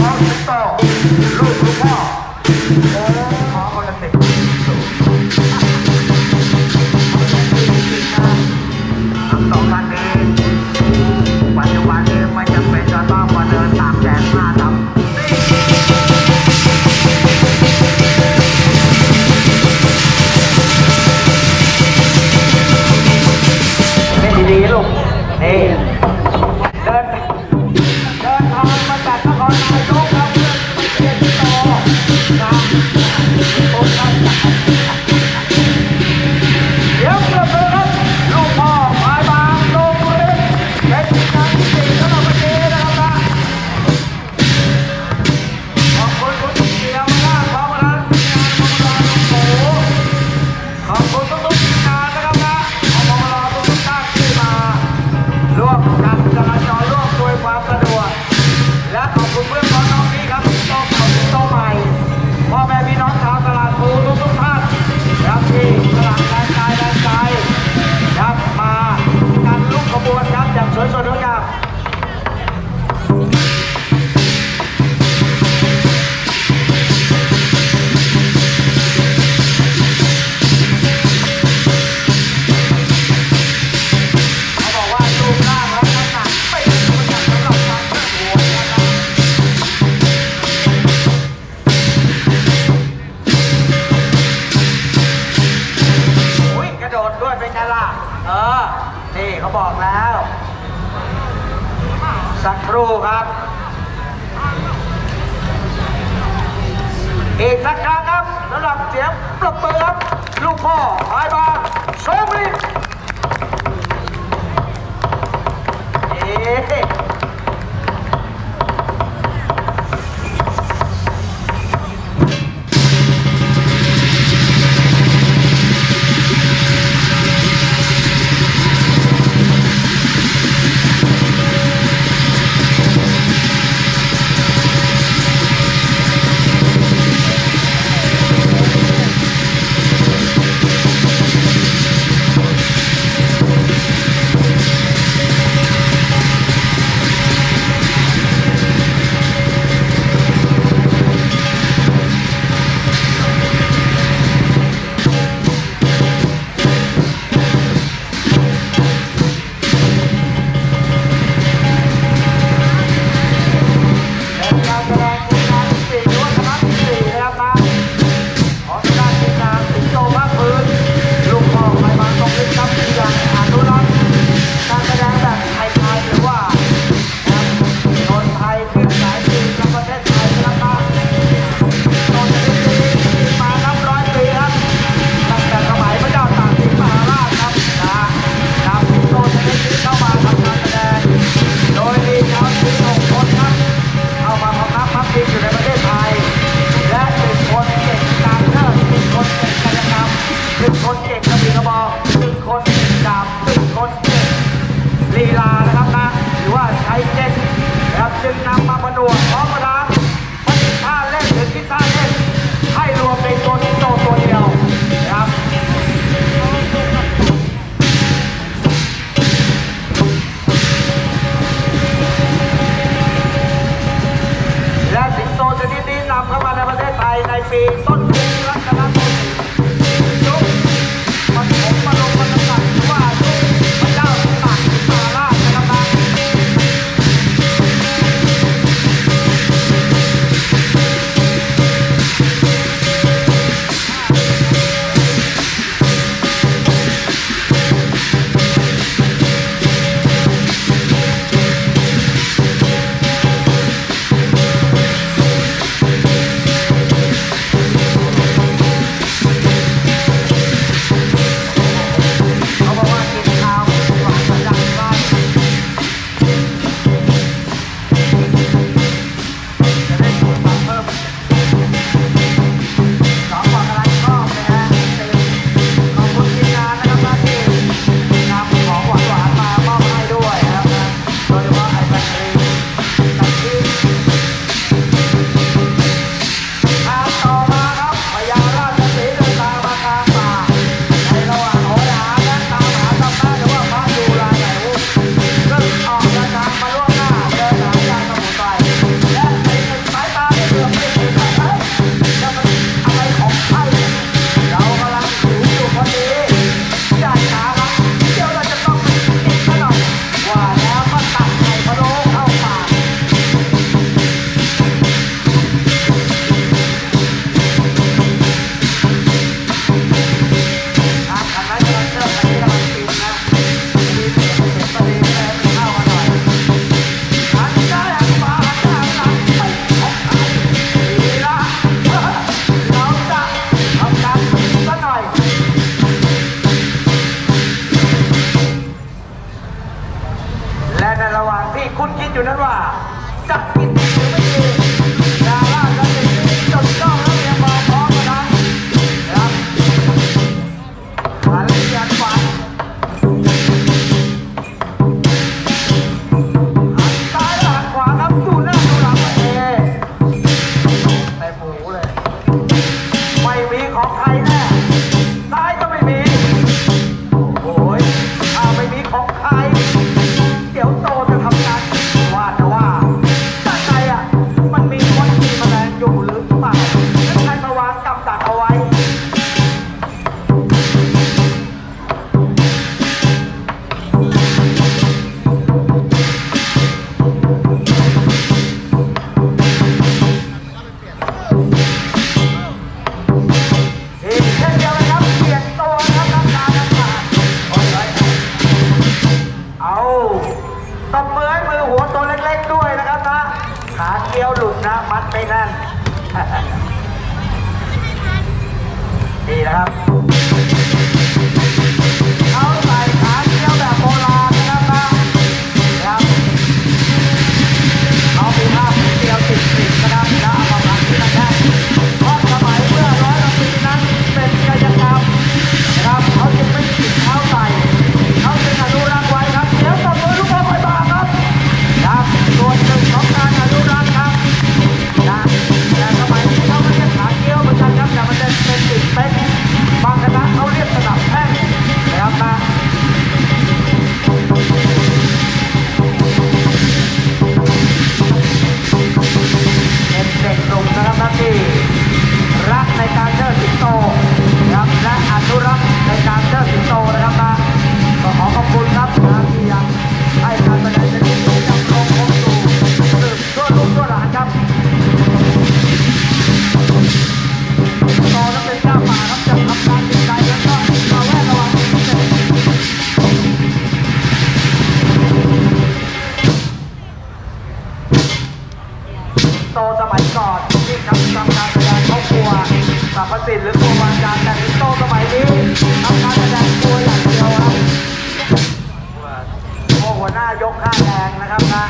Thank you. นะล่ะ เออ นี่เขาบอกแล้ว สักครู่ครับ อีกสักครั้งครับสำหรับเสียงปรบมือครับ ลูกพ่อไอ้บางโชคดีเอ๊ ที่คุณคิดอยู่นั้นว่าจะผิดหรือไม่ อหัวตัวเล็กๆด้วยนะครับนะ ขาเกี้ยวหลุดนะ มัดไปนั่นดีนะครับเขาใส่ขาเกี้ยวแบบโบราณนะครับนะครับเขามีภาพเกี้ยวติดๆนะครับแล้เอามาพักที่นั่นได้ สัมภสิทธิ์หรือกลัววางยาแต่โตสมัยนี้ทำการแสดงกลัวอย่างเดียวครับกลัวหัวหน้ายกข้าแดงนะครับนะ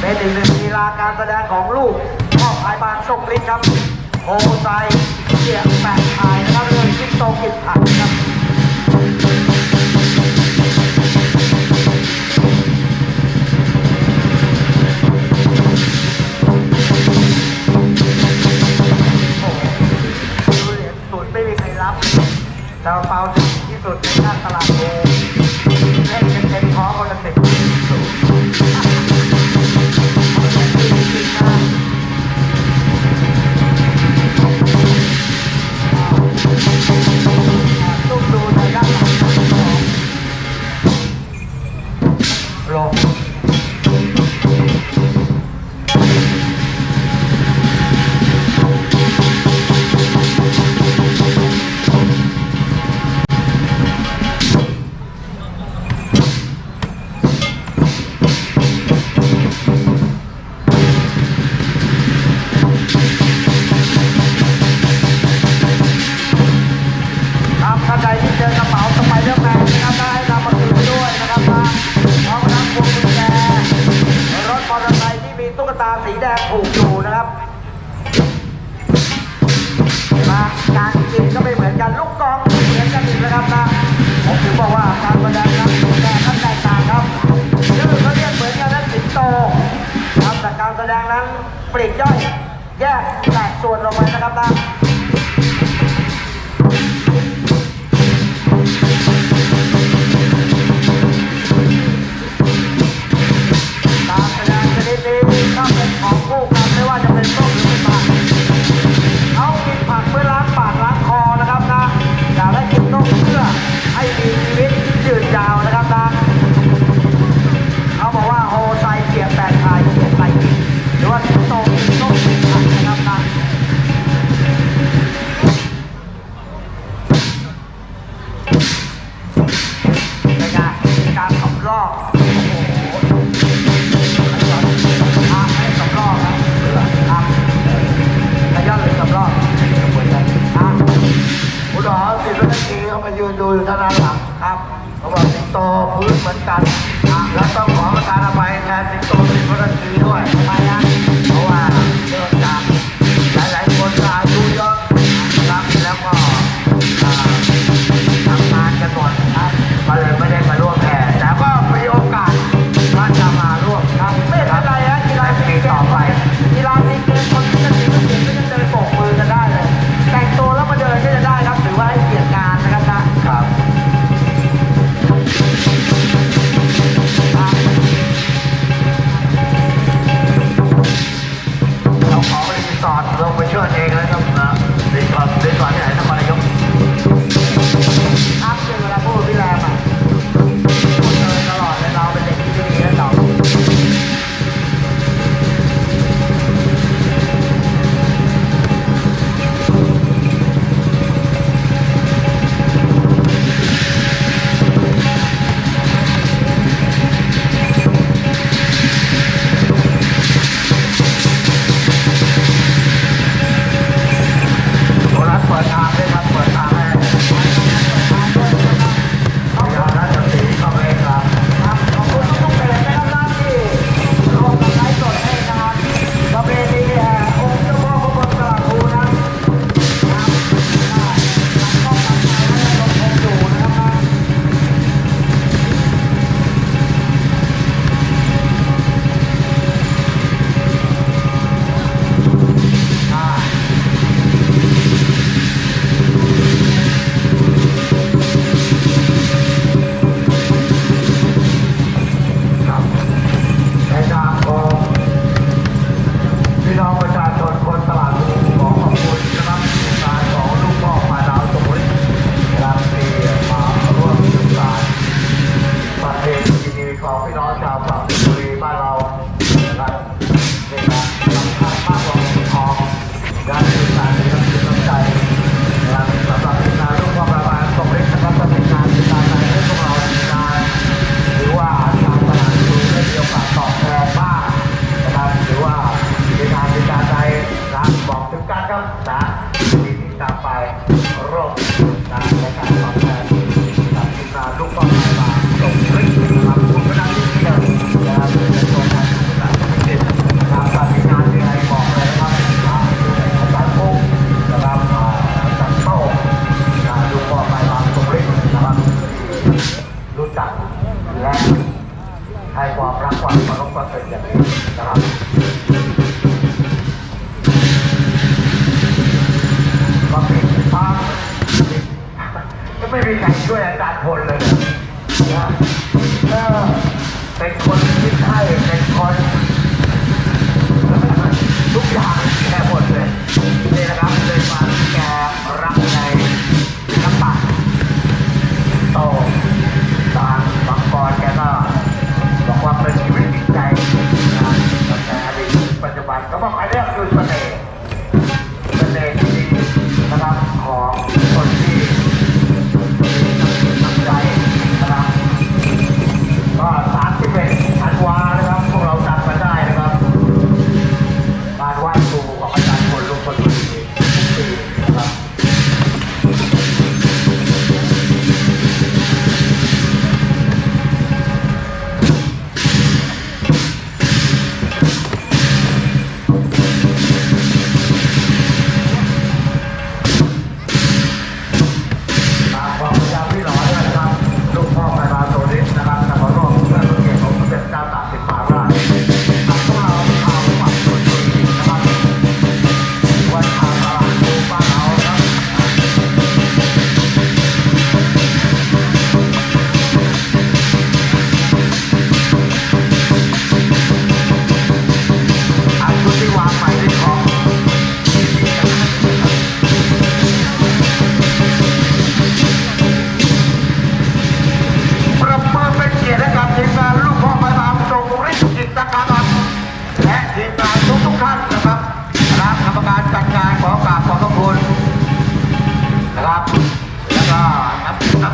เป็นอีกหนึ่งกีฬาการแสดงของลูกพ่อพายบานส่งลิศครับโอไซเสียงแปดพายนะครับเรื่องที่โตกิจผักครับ ดาวเปาถึงที่สุดในด้านตลาดเองเล่นเป็นเต็มท้อมคนละสิบ สีแดงผูกอยู่นะครับมาการกินก็ไม่เหมือนกันลูกกองเหมือนกันอีกนะครับนะผมถึงบอกว่าการแสดงนั้นแต่นั้นแตกต่างครับชื่อเขาเรียกเหมือนกันนั้นสิงโตครับแต่การแสดงนั้นปลีกย่อยแยกแตกส่วนลงไปนะครับนะ เหมือนกัน และต้องขอประทานอภัยแทนสิงโตสิบนาทีด้วยไปนะ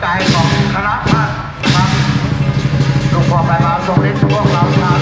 ใจของคณะท่านครับหลวงพ่อไปมาทรงฤทธิ์พวกเราชา